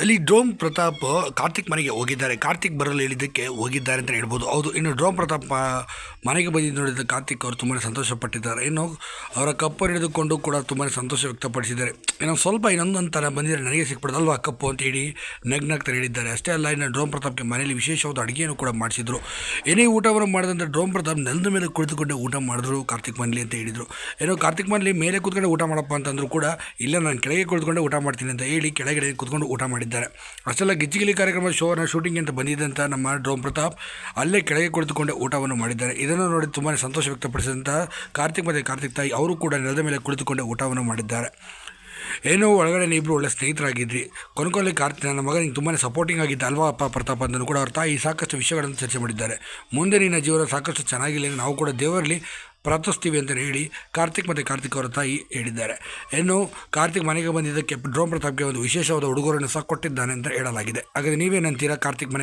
ಅಲ್ಲಿ ಡ್ರೋಮ್ ಪ್ರತಾಪ್, ಕಾರ್ತಿಕ್ ಮನೆಗೆ ಹೋಗಿದ್ದಾರೆ. ಕಾರ್ತಿಕ್ ಬರಲು ಹೇಳಿದ್ದಕ್ಕೆ ಹೋಗಿದ್ದಾರೆ ಅಂತ ಹೇಳ್ಬೋದು. ಹೌದು, ಇನ್ನು ಡ್ರೋಮ್ ಪ್ರತಾಪ್ ಮನೆಗೆ ಬಂದಿದ್ದು ನೋಡಿದ ಕಾರ್ತಿಕ್ ಅವರು ತುಂಬಾ ಸಂತೋಷಪಟ್ಟಿದ್ದಾರೆ. ಇನ್ನು ಅವರ ಕಪ್ಪು ಹಿಡಿದುಕೊಂಡು ಕೂಡ ತುಂಬಾ ಸಂತೋಷ ವ್ಯಕ್ತಪಡಿಸಿದ್ದಾರೆ. ಇನ್ನು ಸ್ವಲ್ಪ ಇನ್ನೊಂದು ಅಂತರ ಬಂದಿದ್ರೆ ನನಗೆ ಸಿಕ್ಬಿಡೋದು ಅಲ್ವಾ, ಕಪ್ಪು ಅಂತ ಹೇಳಿ ನಗ್ನಾಗ್ತಾರೆ ನಗ್ತಾ ಹೇಳಿದ್ದಾರೆ. ಅಷ್ಟೇ ಅಲ್ಲ, ಇನ್ನು ಡ್ರೋಮ್ ಪ್ರತಾಪ್ಗೆ ಮನೆಯಲ್ಲಿ ವಿಶೇಷವಾದ ಅಡುಗೆಯನ್ನು ಕೂಡ ಮಾಡಿಸಿದ್ರು. ಏನೇ ಊಟವನ್ನು ಮಾಡಿದಂಥ ಡ್ರೋಮ್ ಪ್ರತಾಪ್ ನೆಲದ ಮೇಲೆ ಕುಳಿತುಕೊಂಡೆ ಊಟ ಮಾಡಿದ್ರು ಕಾರ್ತಿಕ್ ಮನೇಲಿ ಅಂತ ಹೇಳಿದರು. ಏನೋ ಕಾರ್ತಿಕ್ ಮನೇಲಿ ಮೇಲೆ ಕೂತ್ಕೊಂಡು ಊಟ ಮಾಡಪ್ಪ ಅಂತಂದ್ರು ಕೂಡ, ಇಲ್ಲ, ನಾನು ಕೆಳಗೆ ಕುಳಿತುಕೊಂಡು ಊಟ ಮಾಡ್ತೀನಿ ಅಂತ ಹೇಳಿ ಕೆಳಗಡೆ ಕುತ್ಕೊಂಡು ಊಟ ಮಾಡಿದ್ದಾರೆ. ಅಷ್ಟೆಲ್ಲ ಗಿಜ್ಜಿಗಿಲಿ ಕಾರ್ಯಕ್ರಮ ಶೋನ ಶೂಟಿಂಗ್ ಅಂತ ಬಂದಿದ್ದಂಥ ನಮ್ಮ ಡ್ರೋಮ್ ಪ್ರತಾಪ್ ಅಲ್ಲೇ ಕೆಳಗೆ ಕುಳಿತುಕೊಂಡೆ ಊಟವನ್ನು ಮಾಡಿದ್ದಾರೆ. ಇದನ್ನು ನೋಡಿ ತುಂಬಾ ಸಂತೋಷ ವ್ಯಕ್ತಪಡಿಸಿದಂಥ ಕಾರ್ತಿಕ್ ಮತ್ತು ಕಾರ್ತಿಕ್ ತಾಯಿ, ಅವರು ಕೂಡ ನೆಲದ ಮೇಲೆ ಕುಳಿತುಕೊಂಡೆ ಊಟವನ್ನು ಮಾಡಿದ್ದಾರೆ. ಏನೋ ಒಳಗಡೆ ಇಬ್ಬರು ಒಳ್ಳೆ ಸ್ನೇಹಿತರಾಗಿದ್ರಿ. ಕೊನೆಕೊಲ್ಲಿ ಕಾರ್ತಿಕ್, ನನ್ನ ಮಗ ನಿಂಗೆ ತುಂಬಾ ಸಪೋರ್ಟಿಂಗ್ ಆಗಿದ್ದ ಅಲ್ವಾ ಅಪ್ಪ ಪ್ರತಾಪ್ ಅಂತಲೂ ಕೂಡ ಅವ್ರ ತಾಯಿ ಸಾಕಷ್ಟು ವಿಷಯಗಳನ್ನು ಚರ್ಚೆ ಮಾಡಿದ್ದಾರೆ. ಮುಂದೆ ನಿನ್ನ ಜೀವನ ಸಾಕಷ್ಟು ಚೆನ್ನಾಗಿಲ್ಲ ನಾವು ಕೂಡ ದೇವರಲ್ಲಿ ಪ್ರಾರ್ಥಿಸ್ತೀವಿ ಅಂತ ಹೇಳಿ ಕಾರ್ತಿಕ್ ಮತ್ತು ಕಾರ್ತಿಕ್ ಅವರ ತಾಯಿ ಹೇಳಿದ್ದಾರೆ. ಇನ್ನು ಕಾರ್ತಿಕ್ ಮನೆಗೆ ಬಂದಿದ್ದಕ್ಕೆ ಡ್ರೋಮ್ ಪ್ರತಾಪ್ಗೆ ಒಂದು ವಿಶೇಷವಾದ ಉಡುಗೊರೆಯನ್ನು ಸಹ ಕೊಟ್ಟಿದ್ದಾನೆ ಅಂತ ಹೇಳಲಾಗಿದೆ. ಹಾಗಾದರೆ ನೀವೇನಂತೀರಾ ಕಾರ್ತಿಕ್ ಮನೆಗೆ